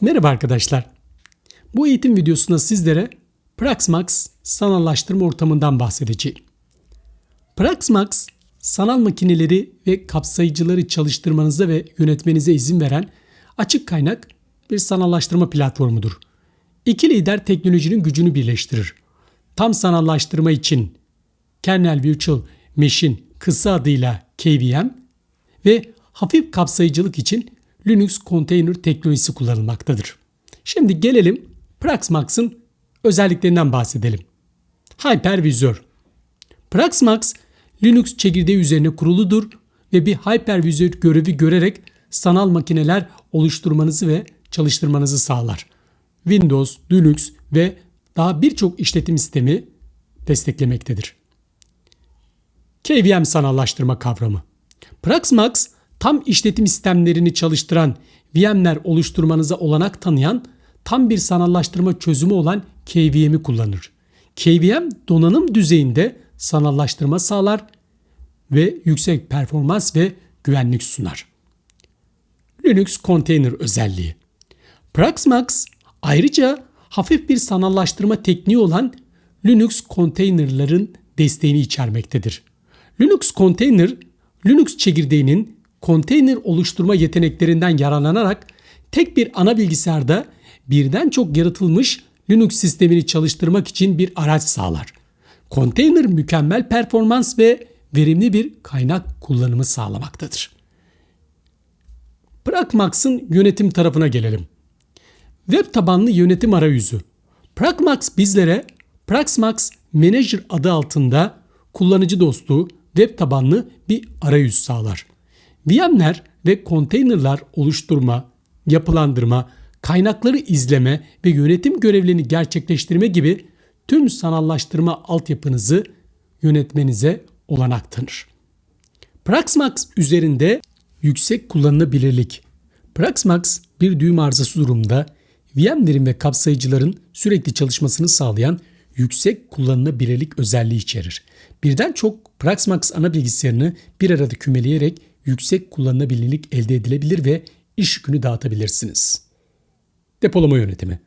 Merhaba arkadaşlar. Bu eğitim videosunda sizlere Praxmax sanallaştırma ortamından bahsedeceğim. Praxmax, sanal makineleri ve kapsayıcıları çalıştırmanıza ve yönetmenize izin veren açık kaynak bir sanallaştırma platformudur. İki lider teknolojinin gücünü birleştirir. Tam sanallaştırma için Kernel Virtual Machine kısa adıyla KVM ve hafif kapsayıcılık için Linux Container teknolojisi kullanılmaktadır. Şimdi gelelim Praxmax'ın özelliklerinden bahsedelim. Hypervizör Praxmax Linux çekirdeği üzerine kuruludur ve bir hypervizör görevi görerek sanal makineler oluşturmanızı ve çalıştırmanızı sağlar. Windows, Linux ve daha birçok işletim sistemi desteklemektedir. KVM sanallaştırma kavramı. Praxmax tam işletim sistemlerini çalıştıran VM'ler oluşturmanıza olanak tanıyan tam bir sanallaştırma çözümü olan KVM'i kullanır. KVM donanım düzeyinde sanallaştırma sağlar ve yüksek performans ve güvenlik sunar. Linux Container özelliği. Praxmax ayrıca hafif bir sanallaştırma tekniği olan Linux konteynerların desteğini içermektedir. Linux Container, Linux çekirdeğinin konteyner oluşturma yeteneklerinden yararlanarak tek bir ana bilgisayarda birden çok yaratılmış Linux sistemini çalıştırmak için bir araç sağlar. Konteyner mükemmel performans ve verimli bir kaynak kullanımı sağlamaktadır. Pragmax'ın yönetim tarafına gelelim. Web tabanlı yönetim arayüzü. Pragmax bizlere Praxmax Manager adı altında kullanıcı dostu web tabanlı bir arayüz sağlar. VM'ler ve konteynerlar oluşturma, yapılandırma, kaynakları izleme ve yönetim görevlerini gerçekleştirme gibi tüm sanallaştırma altyapınızı yönetmenize olanak tanır. Praxmax üzerinde yüksek kullanılabilirlik. Praxmax bir düğüm arızası durumunda VM'lerin ve kapsayıcıların sürekli çalışmasını sağlayan yüksek kullanılabilirlik özelliği içerir. Birden çok Praxmax ana bilgisayarını bir arada kümeleyerek yüksek kullanılabilirlik elde edilebilir ve iş yükünü dağıtabilirsiniz. Depolama yönetimi.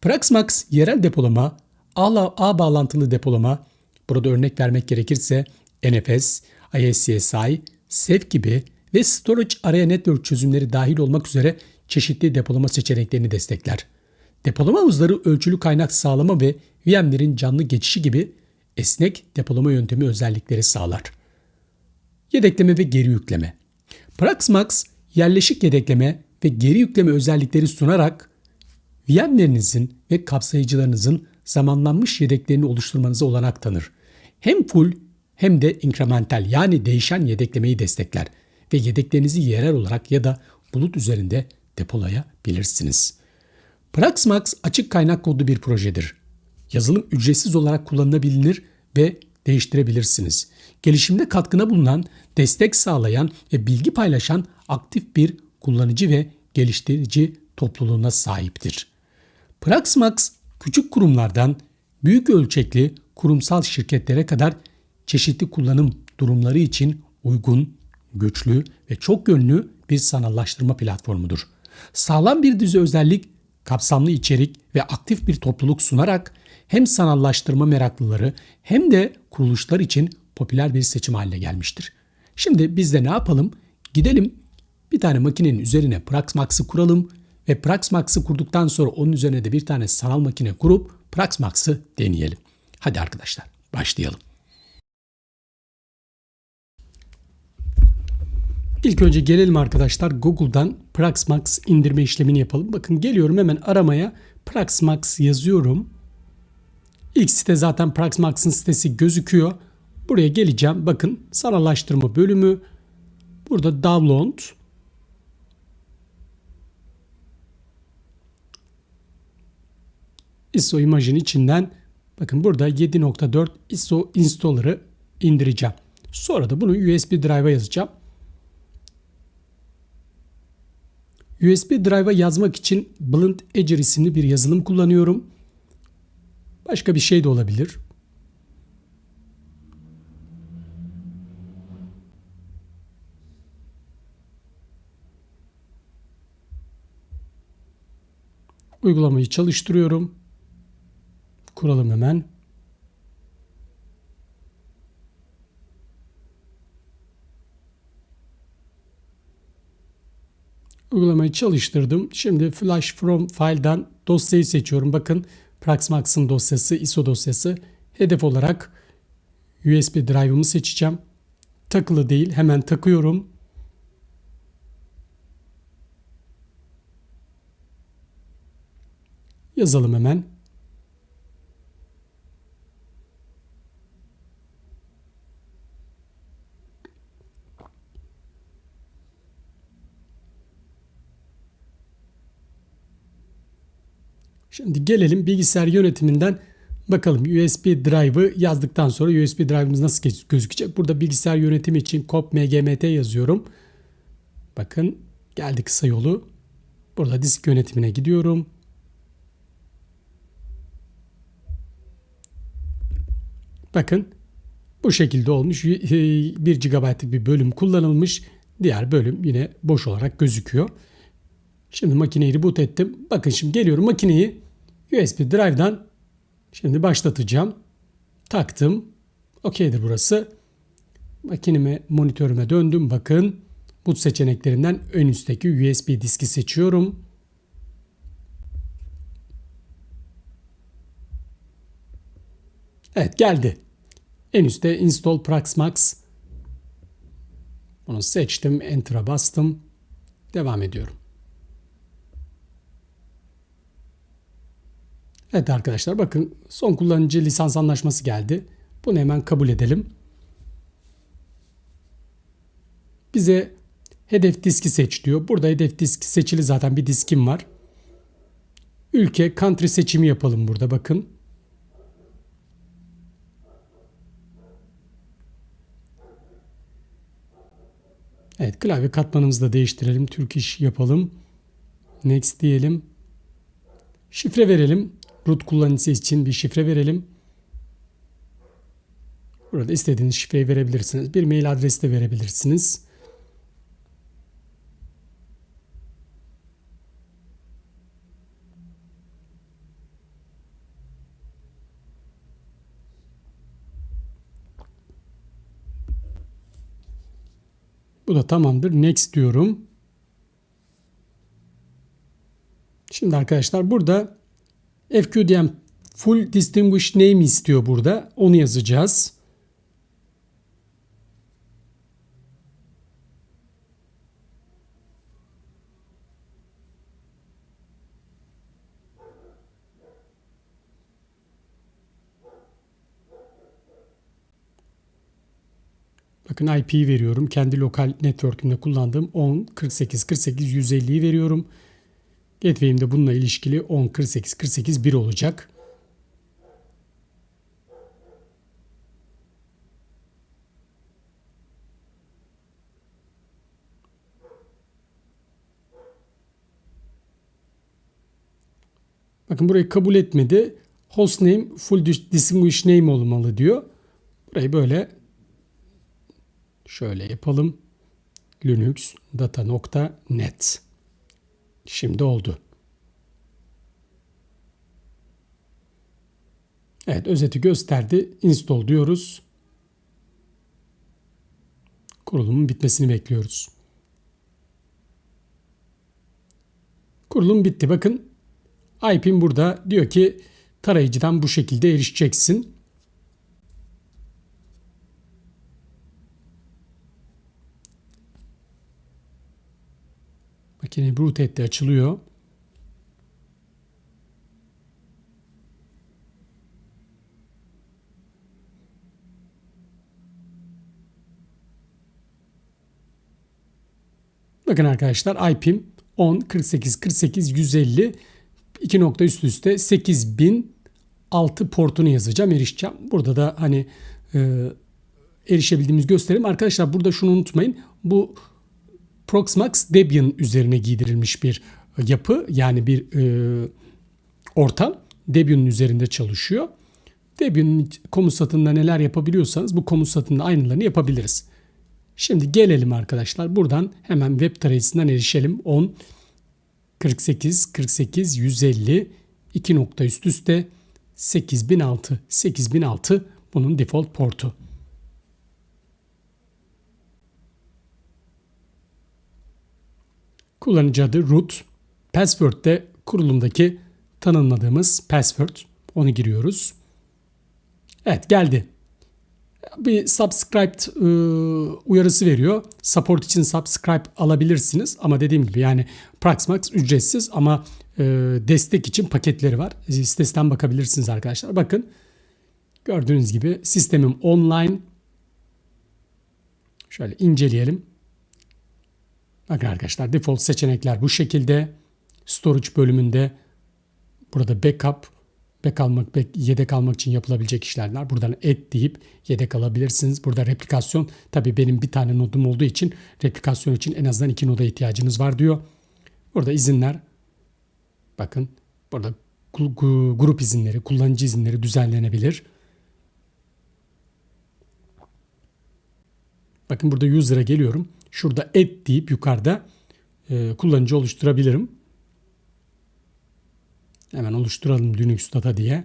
Praxmax yerel depolama, ağ, ağ bağlantılı depolama, burada örnek vermek gerekirse NFS, ISCSI, SEF gibi ve Storage Area Network çözümleri dahil olmak üzere çeşitli depolama seçeneklerini destekler. Depolama hızları ölçülü kaynak sağlama ve VM'lerin canlı geçişi gibi esnek depolama yöntemi özellikleri sağlar. Yedekleme ve geri yükleme. Praxmax yerleşik yedekleme ve geri yükleme özellikleri sunarak VM'lerinizin ve kapsayıcılarınızın zamanlanmış yedeklerini oluşturmanıza olanak tanır. Hem full hem de inkremental yani değişen yedeklemeyi destekler ve yedeklerinizi yerel olarak ya da bulut üzerinde depolayabilirsiniz. Praxmax açık kaynak kodlu bir projedir. Yazılım ücretsiz olarak kullanılabilir ve değiştirebilirsiniz. Gelişimde katkına bulunan, destek sağlayan ve bilgi paylaşan aktif bir kullanıcı ve geliştirici topluluğuna sahiptir. Praxmax küçük kurumlardan büyük ölçekli kurumsal şirketlere kadar çeşitli kullanım durumları için uygun, güçlü ve çok yönlü bir sanallaştırma platformudur. Sağlam bir düzey özellik, kapsamlı içerik ve aktif bir topluluk sunarak hem sanallaştırma meraklıları hem de kuruluşlar için popüler bir seçim haline gelmiştir. Şimdi biz de ne yapalım? Gidelim bir tane makinenin üzerine Praxmax'ı kuralım ve Praxmax'ı kurduktan sonra onun üzerine de bir tane sanal makine kurup Praxmax'ı deneyelim. Hadi arkadaşlar başlayalım. İlk önce gelelim arkadaşlar Google'dan Praxmax indirme işlemini yapalım. Bakın geliyorum hemen aramaya Praxmax yazıyorum. İlk site zaten Praxmax'ın sitesi gözüküyor. Buraya geleceğim. Bakın sanallaştırma bölümü. Burada download. ISO imajın içinden bakın burada 7.4 ISO installer'ı indireceğim. Sonra da bunu USB drive'a yazacağım. USB drive'a yazmak için Blend Edger isimli bir yazılım kullanıyorum. Başka bir şey de olabilir. Uygulamayı çalıştırıyorum. Kuralım hemen. Uygulamayı çalıştırdım. Şimdi Flash from File'dan dosyayı seçiyorum. Bakın Praxmax'ın dosyası, ISO dosyası. Hedef olarak USB drive'ımı seçeceğim. Takılı değil. Hemen takıyorum. Yazalım hemen. Şimdi gelelim bilgisayar yönetiminden bakalım USB drive'ı yazdıktan sonra USB drive'ımız nasıl gözükecek? Burada bilgisayar yönetimi için cop mgmt yazıyorum. Bakın geldi kısa yolu. Burada disk yönetimine gidiyorum. Bakın bu şekilde olmuş. 1 GB'lık bir bölüm kullanılmış. Diğer bölüm yine boş olarak gözüküyor. Şimdi makineyi reboot ettim. Bakın şimdi geliyorum makineyi USB drive'dan şimdi başlatacağım. Taktım. OK'dir burası. Makineme, monitörüme döndüm. Bakın bu seçeneklerinden ön üstteki USB diski seçiyorum. Evet geldi. En üstte install Praxmax. Bunu seçtim. Enter'a bastım. Devam ediyorum. Evet arkadaşlar bakın son kullanıcı lisans anlaşması geldi. Bunu hemen kabul edelim. Bize hedef diski seç diyor. Burada hedef disk seçili zaten bir diskim var. Ülke country seçimi yapalım burada bakın. Evet klavye katmanımızı da değiştirelim. Türk iş yapalım. Next diyelim. Şifre verelim. Root kullanıcısı için bir şifre verelim. Burada istediğiniz şifreyi verebilirsiniz. Bir mail adresi de verebilirsiniz. Bu da tamamdır. Next diyorum. Şimdi arkadaşlar burada FQDM full distinguished name istiyor burada. Onu yazacağız. Bakın IP'yi veriyorum. Kendi lokal network'ümde kullandığım 10 48 48 150'yi veriyorum. Gateway'im de bununla ilişkili 10 48 48 1 olacak. Bakın burayı kabul etmedi. Hostname full distinguished name olmalı diyor. Burayı böyle şöyle yapalım. Linux data.net Şimdi oldu. Evet özeti gösterdi. Install diyoruz. Kurulumun bitmesini bekliyoruz. Kurulum bitti. Bakın IP'm burada diyor ki tarayıcıdan bu şekilde erişeceksin. Makine boot etti açılıyor. Bakın arkadaşlar IP'm 10 48 48 150 2 nokta üst üste 8000 6 portunu yazacağım erişeceğim. Burada da hani e, erişebildiğimiz göstereyim. Arkadaşlar burada şunu unutmayın. Bu Proxmox Debian üzerine giydirilmiş bir yapı yani bir e, ortam. Debian'ın üzerinde çalışıyor. Debian'ın komut satında neler yapabiliyorsanız bu komut satında aynılarını yapabiliriz. Şimdi gelelim arkadaşlar. Buradan hemen web tarayıcısından erişelim. 10 48, 48, 150, 2 nokta üst üste 8006. 8006 bunun default portu. Kullanıcı adı root. Password de kurulumdaki tanımladığımız password. Onu giriyoruz. Evet geldi. Bir subscribed e, uyarısı veriyor. Support için subscribe alabilirsiniz ama dediğim gibi yani Proxmox ücretsiz ama e, destek için paketleri var. Sitesinden bakabilirsiniz arkadaşlar. Bakın gördüğünüz gibi sistemim online. Şöyle inceleyelim. Bakın arkadaşlar default seçenekler bu şekilde. Storage bölümünde burada backup, back almak, back, yedek almak için yapılabilecek işlerler. Buradan et deyip yedek alabilirsiniz. Burada replikasyon tabi benim bir tane nodum olduğu için replikasyon için en azından iki noda ihtiyacınız var diyor. Burada izinler bakın burada grup izinleri, kullanıcı izinleri düzenlenebilir. Bakın burada user'a geliyorum. Şurada et deyip yukarıda e, kullanıcı oluşturabilirim. Hemen oluşturalım Linux data diye.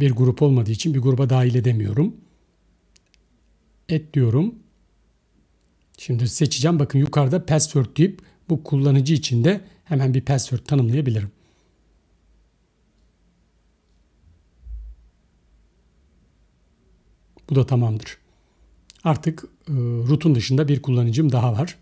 Bir grup olmadığı için bir gruba dahil edemiyorum. Et diyorum. Şimdi seçeceğim. Bakın yukarıda password deyip bu kullanıcı için de hemen bir password tanımlayabilirim. Bu da tamamdır. Artık e, root'un dışında bir kullanıcım daha var.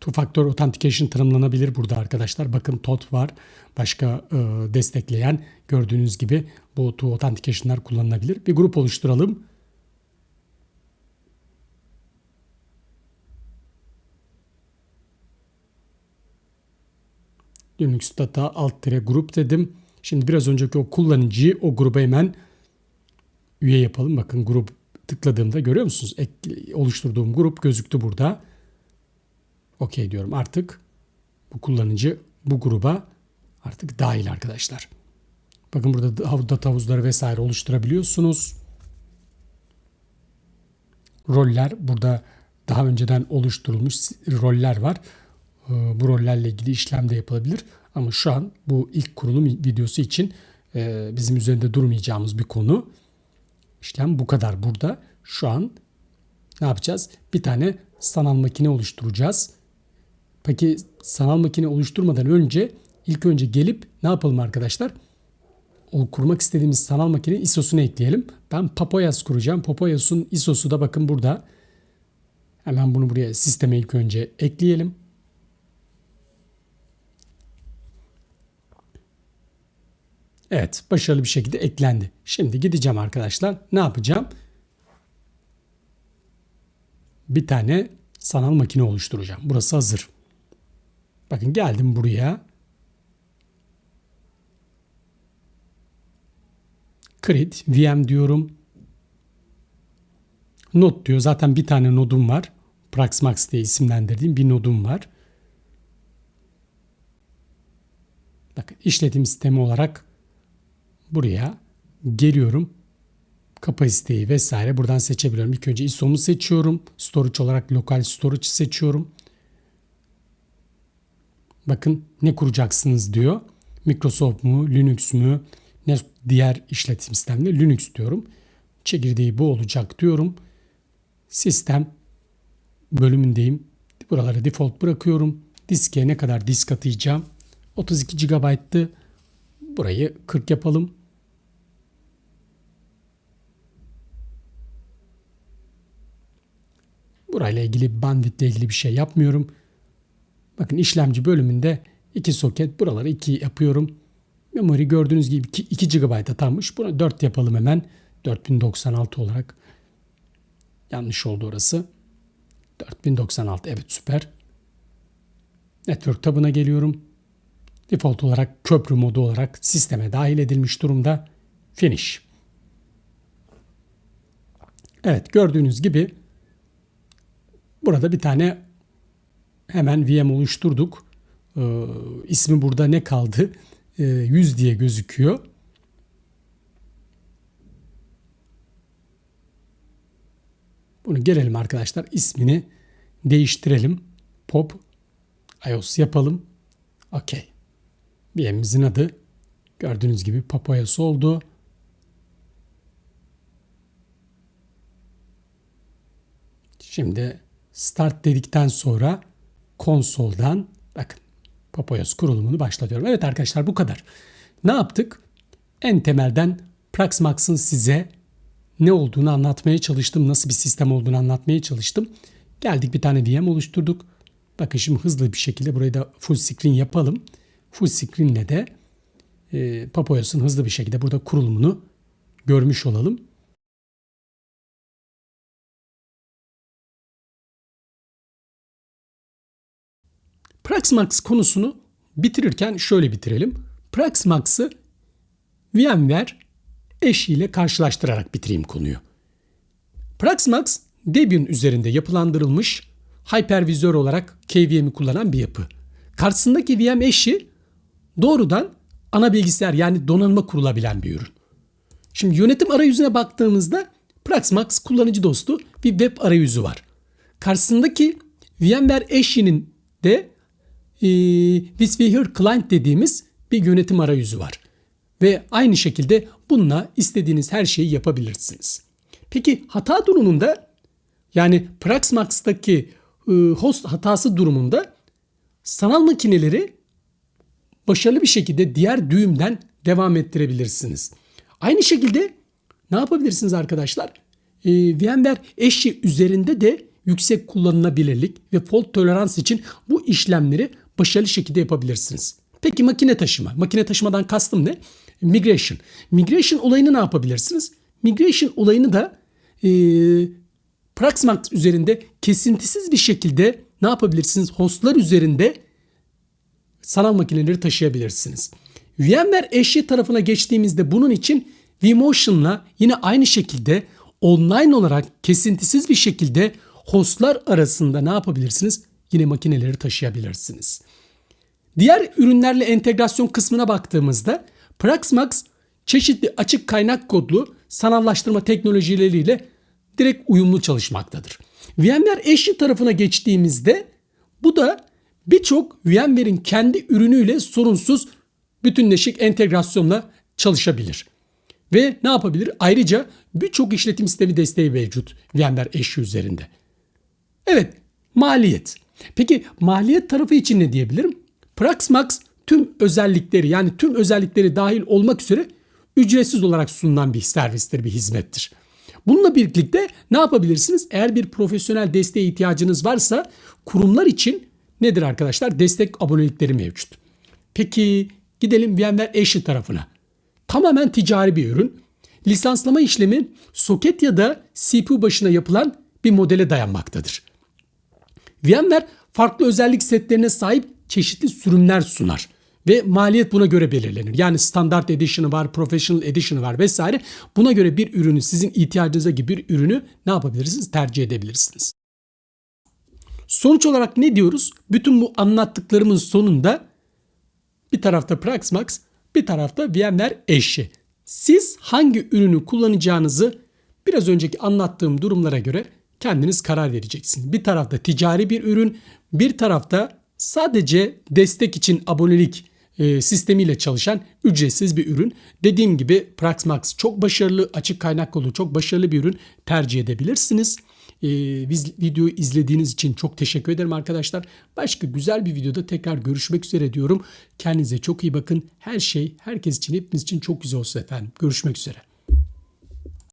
Two Factor Authentication tanımlanabilir burada arkadaşlar. Bakın TOT var. Başka e, destekleyen gördüğünüz gibi bu Two Authentication'lar kullanılabilir. Bir grup oluşturalım. Linux Data alt tire grup dedim. Şimdi biraz önceki o kullanıcıyı o gruba hemen üye yapalım. Bakın grup tıkladığımda görüyor musunuz? Ek, oluşturduğum grup gözüktü burada. Okey diyorum artık bu kullanıcı bu gruba artık dahil arkadaşlar. Bakın burada data havuzları vesaire oluşturabiliyorsunuz. Roller burada daha önceden oluşturulmuş roller var. Ee, bu rollerle ilgili işlem de yapılabilir. Ama şu an bu ilk kurulum videosu için e, bizim üzerinde durmayacağımız bir konu. İşlem bu kadar burada. Şu an ne yapacağız? Bir tane sanal makine oluşturacağız. Peki sanal makine oluşturmadan önce ilk önce gelip ne yapalım arkadaşlar? O kurmak istediğimiz sanal makine ISO'sunu ekleyelim. Ben Papoyas kuracağım. Papoyas'ın ISO'su da bakın burada. Hemen bunu buraya sisteme ilk önce ekleyelim. Evet başarılı bir şekilde eklendi. Şimdi gideceğim arkadaşlar. Ne yapacağım? Bir tane sanal makine oluşturacağım. Burası hazır. Bakın geldim buraya. Create VM diyorum. Node diyor. Zaten bir tane nodum var. Praxmax diye isimlendirdiğim bir nodum var. Bakın işletim sistemi olarak buraya geliyorum. Kapasiteyi vesaire buradan seçebiliyorum. İlk önce ISO'mu seçiyorum. Storage olarak lokal storage seçiyorum. Bakın ne kuracaksınız diyor. Microsoft mu, Linux mu, ne diğer işletim sistemleri Linux diyorum. Çekirdeği bu olacak diyorum. Sistem bölümündeyim. Buraları default bırakıyorum. Diske ne kadar disk atayacağım? 32 GB'tı. Burayı 40 yapalım. Burayla ilgili bandwitle ilgili bir şey yapmıyorum. Bakın işlemci bölümünde iki soket buraları 2 yapıyorum. Memory gördüğünüz gibi 2, 2 GB atanmış. Bunu 4 yapalım hemen. 4096 olarak. Yanlış oldu orası. 4096 evet süper. Network tabına geliyorum. Default olarak köprü modu olarak sisteme dahil edilmiş durumda. Finish. Evet gördüğünüz gibi Burada bir tane hemen VM oluşturduk. Ee, ismi burada ne kaldı? Ee, 100 diye gözüküyor. Bunu gelelim arkadaşlar. İsmini değiştirelim. Pop iOS yapalım. Okey. VM'imizin adı gördüğünüz gibi Pop iOS oldu. Şimdi start dedikten sonra konsoldan bakın Papoyos kurulumunu başlatıyorum. Evet arkadaşlar bu kadar. Ne yaptık? En temelden Praxmax'ın size ne olduğunu anlatmaya çalıştım. Nasıl bir sistem olduğunu anlatmaya çalıştım. Geldik bir tane VM oluşturduk. Bakın şimdi hızlı bir şekilde burayı da full screen yapalım. Full screen de e, Papoyos'un hızlı bir şekilde burada kurulumunu görmüş olalım. Praxmax konusunu bitirirken şöyle bitirelim. Praxmax'ı VMware eşiyle karşılaştırarak bitireyim konuyu. Praxmax Debian üzerinde yapılandırılmış hypervizör olarak KVM'i kullanan bir yapı. Karşısındaki VM eşi doğrudan ana bilgisayar yani donanıma kurulabilen bir ürün. Şimdi yönetim arayüzüne baktığımızda Praxmax kullanıcı dostu bir web arayüzü var. Karşısındaki VMware eşinin de e, vSphere Client dediğimiz bir yönetim arayüzü var. Ve aynı şekilde bununla istediğiniz her şeyi yapabilirsiniz. Peki hata durumunda yani Praxmax'taki e, host hatası durumunda sanal makineleri başarılı bir şekilde diğer düğümden devam ettirebilirsiniz. Aynı şekilde ne yapabilirsiniz arkadaşlar? E, VMware eşi üzerinde de yüksek kullanılabilirlik ve fault tolerans için bu işlemleri başarılı şekilde yapabilirsiniz. Peki makine taşıma. Makine taşımadan kastım ne? Migration. Migration olayını ne yapabilirsiniz? Migration olayını da e, Praxmax üzerinde kesintisiz bir şekilde ne yapabilirsiniz? Hostlar üzerinde sanal makineleri taşıyabilirsiniz. VMware eşya tarafına geçtiğimizde bunun için vMotion'la yine aynı şekilde online olarak kesintisiz bir şekilde hostlar arasında ne yapabilirsiniz? Yine makineleri taşıyabilirsiniz. Diğer ürünlerle entegrasyon kısmına baktığımızda Praxmax çeşitli açık kaynak kodlu sanallaştırma teknolojileriyle direkt uyumlu çalışmaktadır. VMware eşi tarafına geçtiğimizde bu da birçok VMware'in kendi ürünüyle sorunsuz bütünleşik entegrasyonla çalışabilir. Ve ne yapabilir? Ayrıca birçok işletim sistemi desteği mevcut VMware eşi üzerinde. Evet, maliyet. Peki maliyet tarafı için ne diyebilirim? Praxmax tüm özellikleri yani tüm özellikleri dahil olmak üzere ücretsiz olarak sunulan bir servistir, bir hizmettir. Bununla birlikte ne yapabilirsiniz? Eğer bir profesyonel desteğe ihtiyacınız varsa kurumlar için nedir arkadaşlar? Destek abonelikleri mevcut. Peki gidelim VMware Azure tarafına. Tamamen ticari bir ürün. Lisanslama işlemi soket ya da CPU başına yapılan bir modele dayanmaktadır. VMware farklı özellik setlerine sahip çeşitli sürümler sunar ve maliyet buna göre belirlenir. Yani standart edition'ı var, professional edition'ı var vesaire. Buna göre bir ürünü sizin ihtiyacınıza gibi bir ürünü ne yapabilirsiniz? Tercih edebilirsiniz. Sonuç olarak ne diyoruz? Bütün bu anlattıklarımın sonunda bir tarafta Praxmax, bir tarafta VMware eşi. Siz hangi ürünü kullanacağınızı biraz önceki anlattığım durumlara göre kendiniz karar vereceksiniz. Bir tarafta ticari bir ürün, bir tarafta sadece destek için abonelik e, sistemiyle çalışan ücretsiz bir ürün. Dediğim gibi Praxmax çok başarılı, açık kaynak kolu çok başarılı bir ürün tercih edebilirsiniz. E, biz videoyu izlediğiniz için çok teşekkür ederim arkadaşlar. Başka güzel bir videoda tekrar görüşmek üzere diyorum. Kendinize çok iyi bakın. Her şey herkes için, hepimiz için çok güzel olsun efendim. Görüşmek üzere.